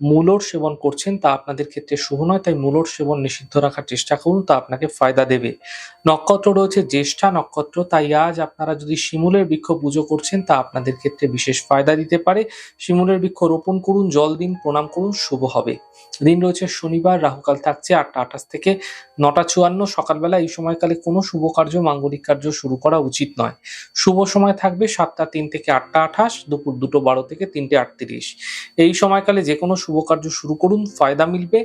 মূলর সেবন করছেন তা আপনাদের ক্ষেত্রে শুভ নয়, তাই মূলর সেবন নিষিদ্ধ রাখার চেষ্টা করুন, তা আপনাকে ফায়দা দেবে। নক্ষত্র রয়েছে, জ্যেষ্ঠা নক্ষত্র, তাই আজ আপনারা যদি শিমুলের বৃক্ষ পুজো করছেন, তা আপনাদের ক্ষেত্রে বিশেষ ফায়দা দিতে পারে। শিমুলের বৃক্ষ রোপণ করুন, জল দিন, প্রণাম করুন, শুভ হবে। দিন রয়েছে শনিবার, রাহুকাল থাকছে আটটা আঠাশ থেকে নটা চুয়ান্ন। সকালবেলা এই সময়কালে কোনো শুভ কার্য, মাঙ্গলিক কার্য শুরু করা উচিত নয়। শুভ সময় থাকবে সাতটা তিন থেকে আটটা আঠাশ, দুপুর দুটো বারো থেকে তিনটে আটত্রিশ। এই সময়কালে যে কোনো শুভ কার্য শুরু করুন, ফায়দা মিলবে।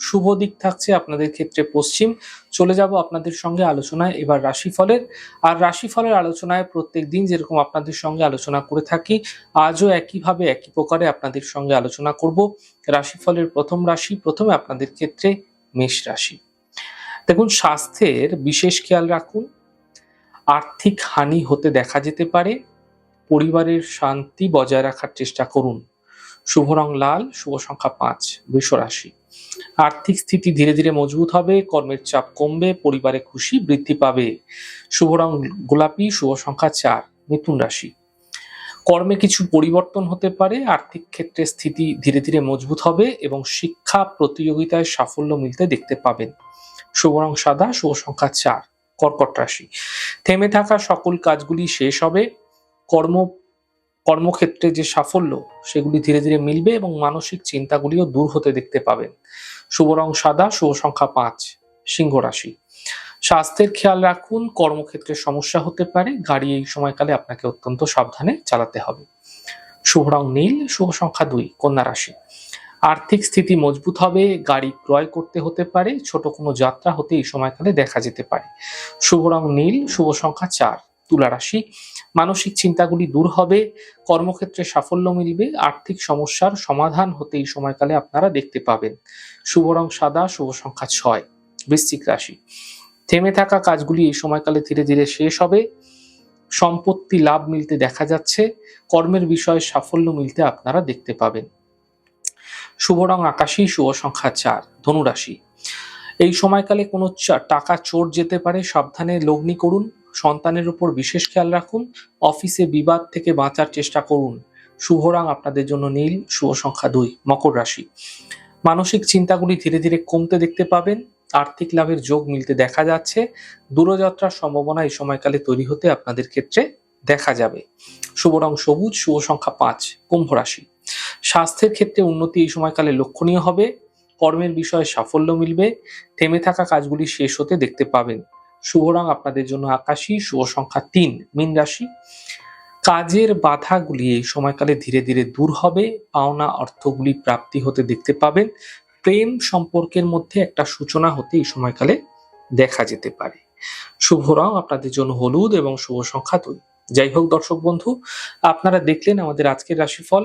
শুভ দিক থাকছে আপনাদের ক্ষেত্রে পশ্চিম। চলে যাব আপনাদের সঙ্গে আলোচনায়, এবার রাশিফলের। আর রাশিফলের আলোচনায় প্রত্যেক দিন যেরকম আপনাদের সঙ্গে আলোচনা করে থাকি, আজও একইভাবে একই প্রকারে আপনাদের সঙ্গে আলোচনা করব। রাশিফলের প্রথম রাশি, প্রথমে আপনাদের ক্ষেত্রে মেষ রাশি। দেখুন, স্বাস্থ্যের বিশেষ খেয়াল রাখুন। আর্থিক হানি হতে দেখা যেতে পারে। পরিবারের শান্তি বজায় রাখার চেষ্টা করুন। শুভ রং লাল, শুভ সংখ্যা পাঁচ, বৃষ রাশি। আর্থিক স্থিতি ধীরে ধীরে মজবুত হবে, কর্মের চাপ কমবে, পরিবারে খুশি বৃদ্ধি পাবে। শুভ রং গোলাপি, শুভ সংখ্যা চার, মিথুন রাশি। কর্মে কিছু পরিবর্তন হতে পারে, আর্থিক ক্ষেত্রে স্থিতি ধীরে ধীরে মজবুত হবে এবং শিক্ষা প্রতিযোগিতায় সাফল্য মিলতে দেখতে পাবেন। শুভ রং সাদা, শুভ সংখ্যা চার, কর্কট রাশি। থেমে থাকা সকল কাজগুলি শেষ হবে। কর্ম কর্মক্ষেত্রে যে সাফল্য, সেগুলি ধীরে ধীরে মিলবে এবং মানসিক চিন্তাগুলিও দূর হতে দেখতে পাবেন। শুভ রং সাদা, শুভ সংখ্যা পাঁচ, সিংহ রাশি। স্বাস্থ্যের খেয়াল রাখুন, কর্মক্ষেত্রে সমস্যা হতে পারে, গাড়ি এই সময়কালে আপনাকে অত্যন্ত সাবধানে চালাতে হবে। শুভ রং নীল, শুভ সংখ্যা দুই, কন্যা রাশি। আর্থিক স্থিতি মজবুত হবে, গাড়ি ক্রয় করতে হতে পারে, ছোট কোনো যাত্রা হতে এই সময়কালে দেখা যেতে পারে। শুভ রং নীল, শুভ সংখ্যা চার তুলা রাশি। মানসিক চিন্তাগুলি দূর হবে, কর্মক্ষেত্রে সাফল্য মিলবে, আর্থিক সমস্যার সমাধান হতে এই সময়কালে আপনারা দেখতে পাবেন। শুভ রং সাদা, শুভ সংখ্যা ছয়, বৃশ্চিক রাশি। থেমে থাকা কাজগুলি এই সময়কালে ধীরে ধীরে শেষ হবে। সম্পত্তি লাভ মিলতে দেখা যাচ্ছে, কর্মের বিষয়ে সাফল্য মিলতে আপনারা দেখতে পাবেন। শুভ রং আকাশী, শুভ সংখ্যা চার ধনুরাশি এই সময়কালে কোনো টাকা চোর যেতে পারে, সাবধানে লগ্নি করুন। সন্তানের উপর বিশেষ খেয়াল রাখুন, অফিসে বিবাদ থেকে বাঁচার চেষ্টা করুন। শুভ রং আপনাদের জন্য নীল, শুভ সংখ্যা দুই, মকর রাশি। মানসিক চিন্তাগুলি ধীরে ধীরে কমতে দেখতে পাবেন, আর্থিক লাভের যোগ মিলতে দেখা যাচ্ছে, দূরযাত্রার সম্ভাবনা এই সময়কালে তৈরি হতে আপনাদের ক্ষেত্রে দেখা যাবে। শুভ রং সবুজ, শুভ সংখ্যা পাঁচ, কুম্ভ রাশি। স্বাস্থ্যের ক্ষেত্রে উন্নতি এই সময়কালে লক্ষণীয় হবে, কর্মের বিষয়ে সাফল্য মিলবে, থেমে থাকা কাজগুলি শেষ হতে দেখতে পাবেন। শুভ রং আপনাদের জন্য আকাশী, শুভ সংখ্যা তিন, মীন রাশি। কাজের বাধাগুলি এই সময়কালে ধীরে ধীরে দূর হবে, পাওনা অর্থগুলি প্রাপ্তি হতে দেখতে পাবেন। প্রেম সম্পর্কের মধ্যে একটা সূচনা হতে এই সময়কালে দেখা যেতে পারে। শুভ রং আপনাদের জন্য হলুদ এবং শুভ সংখ্যা দুই। যাই হোক দর্শক বন্ধু, আপনারা দেখলেন আমাদের আজকের রাশিফল।